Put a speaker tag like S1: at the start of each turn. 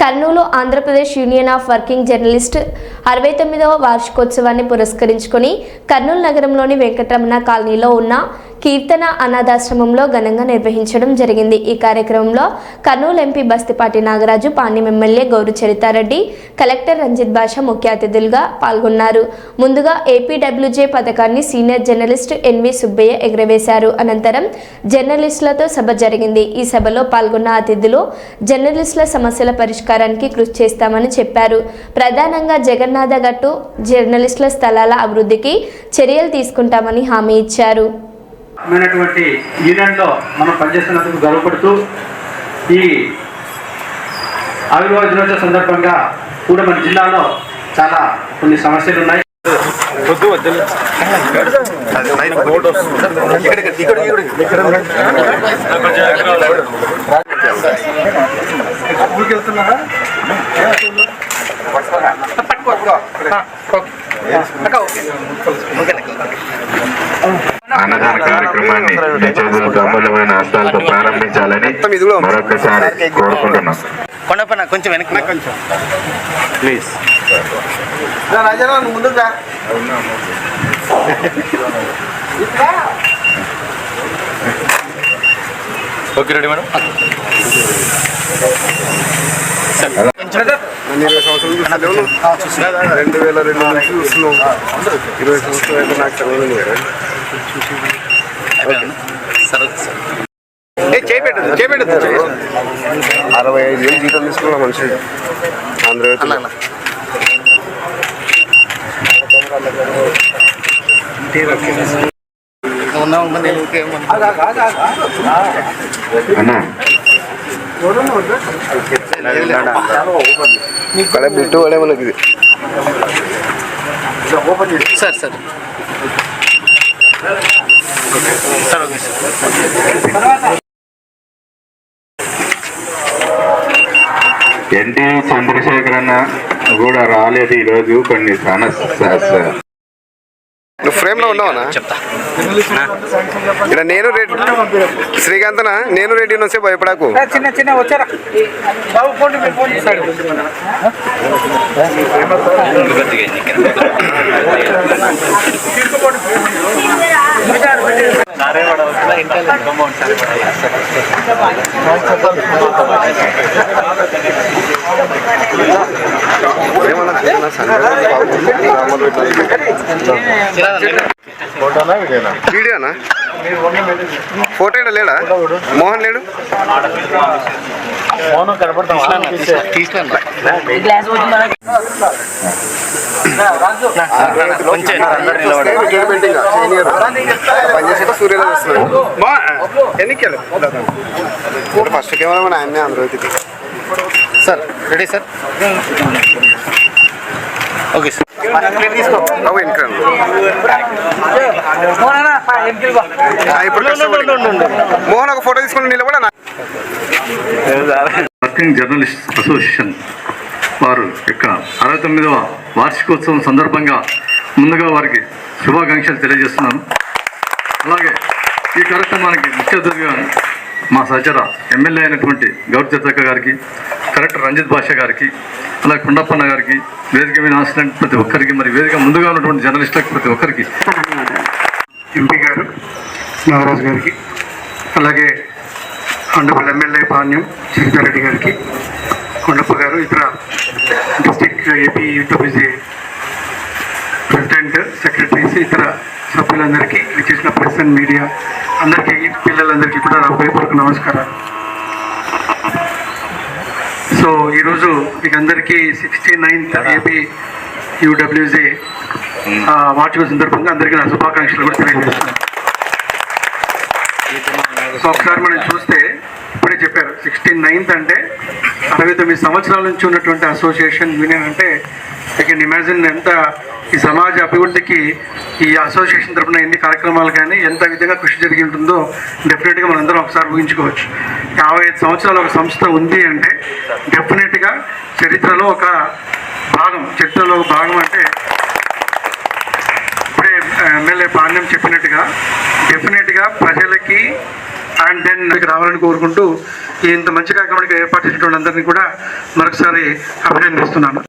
S1: Kurnool Andhra Pradesh union of working journalist అరవై తొమ్మిదవ వార్షికోత్సవాన్ని పురస్కరించుకొని కర్నూలు నగరంలోని వెంకటరమణ కాలనీలో ఉన్న కీర్తన అనాథాశ్రమంలో ఘనంగా నిర్వహించడం జరిగింది. ఈ కార్యక్రమంలో Kurnool MP Bastipati Nagaraju Panyam MLA Gowru Charitha Reddy collector Ranjit Basha ముఖ్య అతిథులుగా పాల్గొన్నారు. ముందుగా ఏపీడబ్ల్యూజే పథకాన్ని సీనియర్ జర్నలిస్ట్ ఎన్వి సుబ్బయ్య ఎగరవేశారు. అనంతరం జర్నలిస్టులతో సభ జరిగింది. ఈ సభలో పాల్గొన్న అతిథులు జర్నలిస్టుల సమస్యల పరిష్కారానికి కృషి చేస్తామని చెప్పారు. ప్రధానంగా జగన్నాథ గట్టు జర్నలిస్టుల స్థలాల అభివృద్ధికి చర్యలు తీసుకుంటామని హామీ ఇచ్చారు.
S2: మైనటువంటి యూనియన్లో మనం పనిచేస్తున్నందుకు గర్వపడుతూ ఈ ఆవిర్భావ దినోత్సవ సందర్భంగా కూడా మన జిల్లాలో చాలా కొన్ని సమస్యలు ఉన్నాయి
S3: అన్నదాన కార్యక్రమాన్ని అమూల్యమైన హస్తాలతో ప్రారంభించాలని మరొకసారి కోరుకుంటున్నాం.
S4: కొండపైన కొంచెం వెనక్కి కొంచెం. ప్లీజ్. Okay ready madam?
S5: ఇరవై సంవత్సరాలు రెండు వేల రెండు నుంచి చూస్తున్నాం ఇరవై సంవత్సరాలు అయితే నాకు చదవలేదు అరవై ఐదు వేలు జీతం తీసుకున్న మనిషి.
S4: అన్నా
S5: ఇక్కడ బిట్టు పడే మనకి
S4: sir sir. Sir okay sir
S3: N T Chandrasekhar అన్న కూడా రాలేదు ఈరోజు కొన్ని సమస్య
S5: నువ్వు ఫ్రేమ్లో ఉన్నావనా
S4: చెప్తా.
S5: ఇక్కడ నేను రెడ్డి శ్రీకాంతనా? నేను రెడ్డి వస్తే భయపడాకు.
S6: చిన్న చిన్న వచ్చారా.
S5: ఏమన్నా వీడియోనా? ఫోటో లేడా? మోహన్ లేడు? చేస్తున్నాడు ఎన్నికలు ఫస్ట్ కెమెరా మన ఆయన్నే ఆంధ్రజ్యోతికి
S4: sir ready sir? Okay sir.
S5: Mohan ఒక ఫోటో తీసుకుని నిలబడ
S7: వర్కింగ్ జర్నలిస్ట్ అసోసియేషన్ వారు యొక్క అరవై తొమ్మిదవ వార్షికోత్సవం సందర్భంగా ముందుగా వారికి శుభాకాంక్షలు తెలియజేస్తున్నాను. అలాగే ఈ కార్యక్రమానికి ముఖ్య అతిథిగా మా సహచర ఎమ్మెల్యే అయినటువంటి గౌరవ చర్చక్క గారికి కలెక్టర్ రంజిత్ భాష గారికి అలాగే కొండప్పన్న గారికి వేదిక మీద ఆశ్రయించిన ప్రతి ఒక్కరికి మరి వేదిక ముందుగా ఉన్నటువంటి జర్నలిస్టులకు ప్రతి ఒక్కరికి. ఎంపీ గారు నాగరాజు గారికి అలాగే అండపల్లి ఎమ్మెల్యే పాణ్యం చిరికారెడ్డి గారికి కొండప్ప గారు ఇతర డిస్టిక్ ఏపీ యూటోబీజీ సెక్రటరీస్ ఇతర సభ్యులందరికీ చేసిన ప్రెస్ అండ్ మీడియా అందరికీ పిల్లలందరికీ కూడా నా హృదయపూర్వక నమస్కారాలు. సో ఈరోజు మీకు అందరికీ సిక్స్టీ నైన్త్ ఏపీ యూడబ్ల్యూజే వార్షిక సందర్భంగా అందరికీ నా శుభాకాంక్షలు కూడా తెలియజేస్తున్నాను. సో ఒకసారి మనం చూస్తే చెప్పారు. సిక్స్టీన్ నైన్త్ అంటే అరవై తొమ్మిది సంవత్సరాల నుంచి ఉన్నటువంటి అసోసియేషన్ యూనియన్ అంటే ఐ కెన్ ఇమాజిన్ ఎంత ఈ సమాజ అభివృద్ధికి ఈ అసోసియేషన్ తరపున ఎన్ని కార్యక్రమాలు కానీ ఎంత విధంగా కృషి జరిగి ఉంటుందో డెఫినెట్గా మనందరం ఒకసారి ఊహించుకోవచ్చు. యాభై ఐదు సంవత్సరాలు ఒక సంస్థ ఉంది అంటే డెఫినెట్గా చరిత్రలో ఒక భాగం చరిత్రలో ఒక భాగం అంటే ఇప్పుడే ఎమ్మెల్యే పాండ్యం చెప్పినట్టుగా డెఫినెట్గా ప్రజలకి అండ్ దెన్ రావాలని కోరుకుంటూ ఇంత మంచి కార్యక్రమానికి ఏర్పాటు చేసినటువంటి అందరినీ కూడా మరొకసారి అభినందిస్తున్నాను.